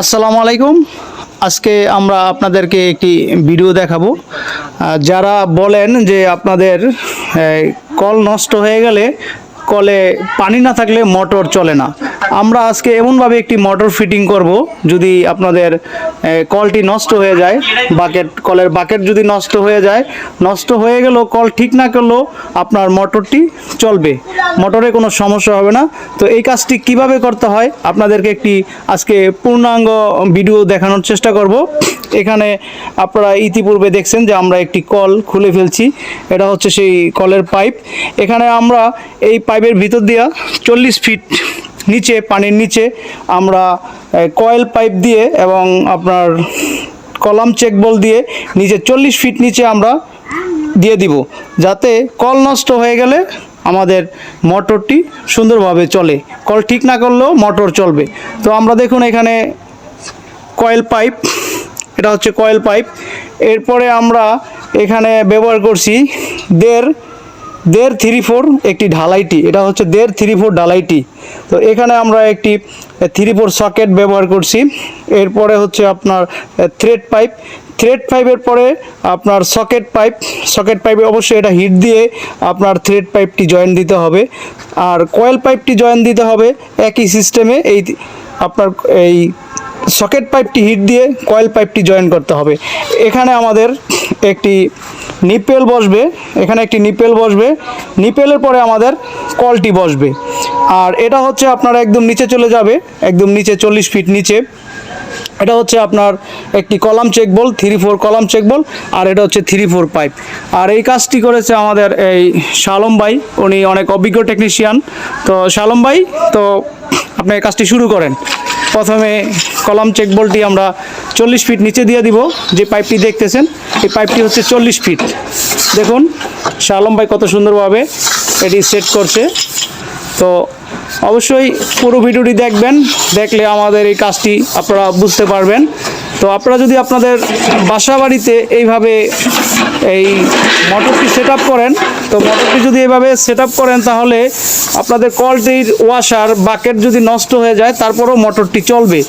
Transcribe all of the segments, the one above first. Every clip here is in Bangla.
আসসালামু আলাইকুম। আজকে আমরা আপনাদেরকে একটি ভিডিও দেখাবো। যারা বলেন যে আপনাদের কল নষ্ট হয়ে গেলে কলে পানি না থাকলে মোটর চলে না। আমরা আজকে এমনভাবে একটি মোটর ফিটিং করব, যদি আপনাদের কলটি নষ্ট হয়ে যায় বাকেট কলের বাকেট যদি নষ্ট হয়ে যায়, নষ্ট হয়ে গেলেও কল ঠিক না করলেও আপনার মোটরটি চলবে। মোটরে কোনো সমস্যা হবে না। তো এই কাজটি কীভাবে করতে হয়, আপনাদেরকে একটি আজকে পূর্ণাঙ্গ ভিডিও দেখানোর চেষ্টা করব। এখানে আপনারা ইতিপূর্বে দেখছেন যে আমরা একটি কল খুলে ফেলছি। এটা হচ্ছে সেই কলের পাইপ এখানে আমরা এই পাইপের ভিতর দিয়া চল্লিশ ফিট নিচে, পানির নিচে আমরা কয়েল পাইপ দিয়ে এবং আপনার কলাম চেক বল দিয়ে নিচে চল্লিশ ফিট নিচে আমরা দিয়ে দিব। যাতে কল নষ্ট হয়ে গেলে আমাদের মোটরটি সুন্দরভাবে চলে। কল ঠিক না করলেও মোটর চলবে। তো আমরা দেখুন এখানে কয়েল পাইপ এটা হচ্ছে কয়েল পাইপ এরপরে আমরা এখানে ব্যবহার করছি দেড় দেড় থ্রি ফোর একটি ঢালাইটি এটা হচ্ছে দেড় থ্রি ফোর ঢালাইটি তো এখানে আমরা একটি থ্রি ফোর সকেট ব্যবহার করছি। এরপরে হচ্ছে আপনার থ্রেড পাইপ। থ্রেড পাইপের পরে আপনার সকেট পাইপ, সকেট পাইপে অবশ্যই এটা হিট দিয়ে আপনার থ্রেড পাইপটি জয়েন দিতে হবে। আর কয়েল পাইপটি জয়েন দিতে হবে একই সিস্টেমে, এই আপনার এই সকেট পাইপটি হিট দিয়ে কয়েল পাইপটি জয়েন করতে হবে। এখানে আমাদের একটি নিপেল বসবে, এখানে একটি নিপেল বসবে, নিপেলের পরে আমাদের কলটি বসবে। আর এটা হচ্ছে আপনার একদম নিচে চলে যাবে, একদম নিচে চল্লিশ ফিট নিচে। এটা হচ্ছে আপনার একটি column check ball three four column check ball, আর এটা হচ্ছে থ্রি ফোর পাইপ আর এই কাজটি করেছে আমাদের এই শালম ভাই, উনি অনেক অভিজ্ঞ টেকনিশিয়ান তো শালম ভাই, তো আপনি এই কাজটি শুরু করেন। প্রথমে কলাম চেক বলটি আমরা চল্লিশ ফিট নিচে দিয়ে দিব, যে পাইপটি দেখতেছেন, এই পাইপটি হচ্ছে চল্লিশ ফিট দেখুন, শালম ভাই কত সুন্দরভাবে এটি সেট করছে। তো অবশ্যই পুরো ভিডিওটি দেখবেন, দেখলে আমাদের এই কাজটি আপনারা বুঝতে পারবেন। তো আপনারা যদি আপনাদের বাসা বাড়িতে এইভাবে এই মোটরটি সেট করেন, তো মোটরটি যদি এইভাবে সেট করেন তাহলে আপনাদের কলটির ওয়াশার বাকেট যদি নষ্ট হয়ে যায়, তারপরেও মোটরটি চলবে।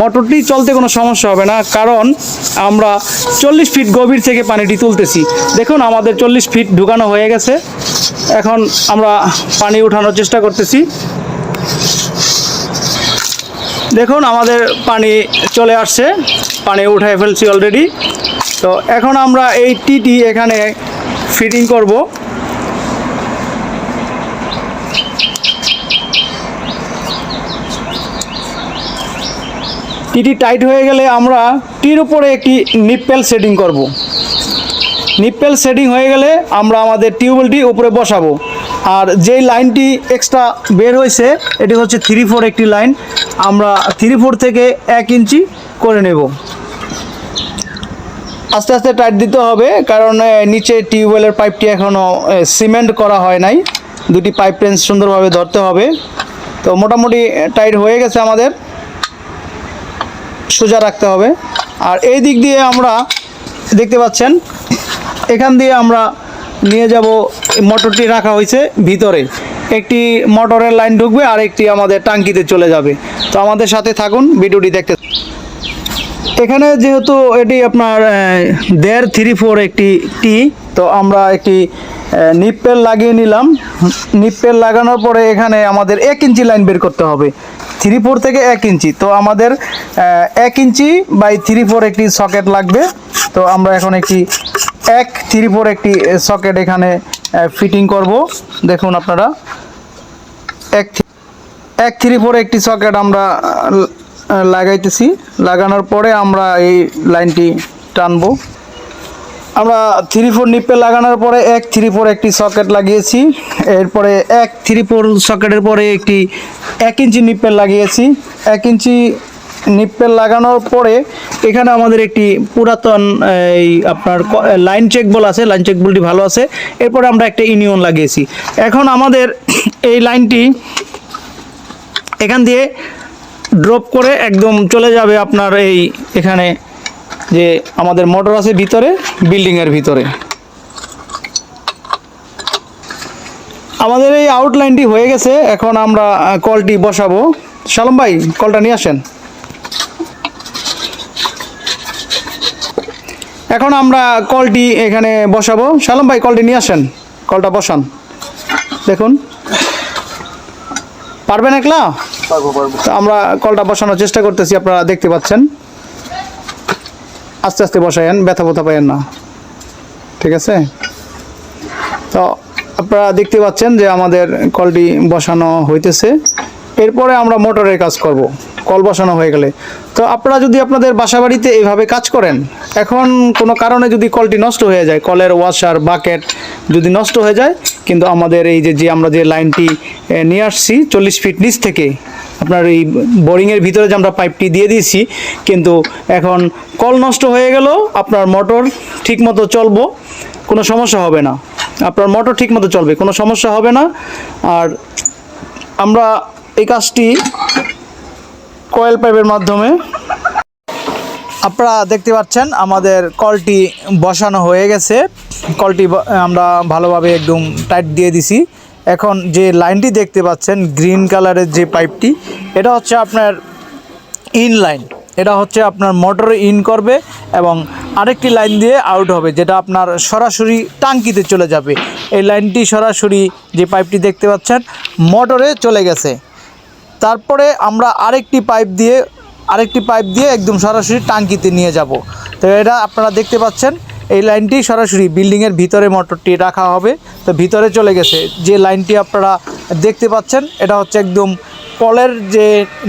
মোটরটি চলতে কোনো সমস্যা হবে না, কারণ আমরা চল্লিশ ফিট গভীর থেকে পানিটি তুলতেছি। দেখুন, আমাদের চল্লিশ ফিট ঢুকানো হয়ে গেছে। এখন আমরা পানি উঠানোর চেষ্টা করতেছি। দেখুন, আমাদের পানি চলে আসছে। পানি উঠায় ফেলছি অলরেডি তো এখন আমরা এই টিটি এখানে ফিটিং করব। টিটি টাইট হয়ে গেলে আমরা টির উপরে একটি নিপ্পেল সেটিং করব। নিপ্পেল সেটিং হয়ে গেলে আমরা আমাদের টিউবওয়েলটি উপরে বসাবো। আর যেই লাইনটি এক্সট্রা বের হয়েছে, এটি হচ্ছে থ্রি ফোর একটি লাইন। আমরা থ্রি ফোর থেকে এক ইঞ্চি করে নেব। আস্তে আস্তে টাইট দিতে হবে, কারণ নিচে টিউবওয়েলের পাইপটি এখনও সিমেন্ট করা হয় নাই। দুটি পাইপ রেঞ্জ সুন্দরভাবে ধরতে হবে। তো মোটামুটি টাইট হয়ে গেছে আমাদের। সোজা রাখতে হবে। আর এই দিক দিয়ে আমরা দেখতে পাচ্ছেন, এখান দিয়ে আমরা নিয়ে যাব মোটরটি রাখা হয়েছে ভিতরে। একটি মোটরের লাইন ঢুকবে আর একটি আমাদের টাঙ্কিতে চলে যাবে। তো আমাদের সাথে থাকুন, ভিডিওটি দেখতে এখানে যেহেতু এটি আপনার দেড় থ্রি ফোর একটি টি তো আমরা একটি নিপ্পেল লাগিয়ে নিলাম। নিপ্পেল লাগানোর পরে এখানে আমাদের এক ইঞ্চি লাইন বের করতে হবে। থ্রি ফোর থেকে এক ইঞ্চি। তো আমাদের এক ইঞ্চি বাই থ্রি ফোর একটি সকেট লাগবে। তো আমরা এখন একটি এক থ্রি ফোর একটি সকেট এখানে ফিটিং করব। দেখুন আপনারা। এক থ্রি- এক থ্রি ফোর একটি সকেট আমরা লাগাইতেছি। লাগানোর পরে আমরা এই লাইনটি টানবো। আমরা থ্রি ফোর নিপে লাগানোর পরে এক থ্রি ফোর একটি সকেট লাগিয়েছি। এরপরে এক থ্রি ফোর সকেটের পরে একটি এক ইঞ্চি নিপেল লাগিয়েছি। এক ইঞ্চি নিপেল লাগানোর পরে এখানে আমাদের একটি পুরাতন, এই আপনার লাইন চেক বল আছে লাইন চেক বলটি ভালো আছে। এরপরে আমরা একটা ইউনিয়ন লাগিয়েছি। এখন আমাদের এই লাইনটি এখান দিয়ে ড্রপ করে একদম চলে যাবে আপনার এই এখানে যে আমাদের মোটর আছে ভিতরে বিল্ডিংয়ের ভিতরে। আমাদের এই আউটলাইনটি হয়ে গেছে। এখন আমরা কলটি বসাবো। শালম ভাই কলটা নিয়ে আসেন। এখন আমরা কলটি এখানে বসাবো। শালম ভাই কলটি নিয়ে আসেন। কলটা বসান। দেখুন। পারবেন একলা? তো আমরা কলটা বসানোর চেষ্টা করতেছি আপনারা দেখতে পাচ্ছেন। আস্তে আস্তে বসায়েন ব্যথা ব্যথা পাইয়েন না। ঠিক আছে? তো আপনারা দেখতে পাচ্ছেন যে আমাদের কলটি বসানো হইতেছে। এরপরে আমরা মোটরের কাজ করব। কল বসানো হয়ে গেলে। তো আপনারা যদি আপনাদের বাসা বাড়িতে এইভাবে কাজ করেন এখন কোনো কারণে যদি কলটি নষ্ট হয়ে যায়, কলের ওয়াশার বাকেট যদি নষ্ট হয়ে যায়, কিন্তু আমাদের এই যে যে আমরা যে লাইনটি নিয়ে আসছি চল্লিশ ফিট নিচ থেকে, আপনার এই বোরিংয়ের ভিতরে যে আমরা পাইপটি দিয়ে দিয়েছি, কিন্তু এখন কল নষ্ট হয়ে গেল, আপনার মোটর ঠিকমতো চলবো, কোনো সমস্যা হবে না। আপনার মোটর ঠিকমতো চলবে, কোনো সমস্যা হবে না। আর আমরা এই কাজটি কয়েল পাইপের মাধ্যমে আপনারা দেখতে পাচ্ছেন আমাদের কলটি বসানো হয়ে গেছে। কলটি আমরা ভালোভাবে একদম টাইট দিয়ে দিছি। এখন যে লাইনটি দেখতে পাচ্ছেন গ্রিন কালারের যে পাইপটি এটা হচ্ছে আপনার ইন লাইন এটা হচ্ছে আপনার মোটরে ইন করবে এবং আরেকটি লাইন দিয়ে আউট হবে, যেটা আপনার সরাসরি টাঙ্কিতে চলে যাবে। এই লাইনটি সরাসরি যে পাইপটি দেখতে পাচ্ছেন মোটরে চলে গেছে। তারপরে আমরা আরেকটি পাইপ দিয়ে আরেকটি পাইপ দিয়ে একদম সরাসরি টাঙ্কিতে নিয়ে যাব। তো এটা আপনারা দেখতে পাচ্ছেন, এই লাইনটি সরাসরি বিল্ডিংয়ের ভিতরে মোটরটি রাখা হবে। তো ভিতরে চলে গেছে, যে লাইনটি আপনারা দেখতে পাচ্ছেন, এটা হচ্ছে একদম কলের যে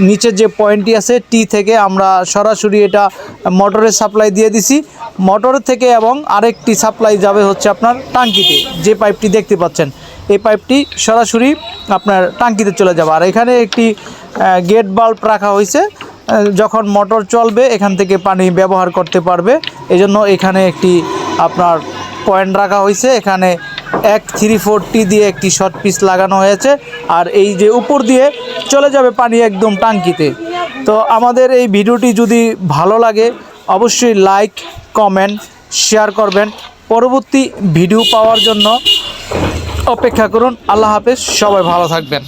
নিচের যে পয়েন্টটি আছে, টি থেকে আমরা সরাসরি এটা মোটরের সাপ্লাই দিয়ে দিছি। মোটর থেকে এবং আরেকটি সাপ্লাই যাবে হচ্ছে আপনার টাঙ্কিতে, যে পাইপটি দেখতে পাচ্ছেন। এই পাইপটি সরাসরি আপনার টাঙ্কিতে চলে যাবে। আর এখানে একটি গেট বাল্ব রাখা হয়েছে। যখন মোটর চলবে, এখান থেকে পানি ব্যবহার করতে পারবে। এজন্য এখানে একটি আপনার পয়েন্ট রাখা হয়েছে। এখানে এক থ্রি ফোরটি দিয়ে একটি শর্ট পিস লাগানো হয়েছে। আর এই যে উপর দিয়ে চলে যাবে পানি একদম টাঙ্কিতে। তো আমাদের এই ভিডিওটি যদি ভালো লাগে, অবশ্যই লাইক, কমেন্ট, শেয়ার করবেন। পরবর্তী ভিডিও পাওয়ার জন্য অপেক্ষা করুন। আল্লাহ হাফেজ। সবাই ভালো থাকবেন।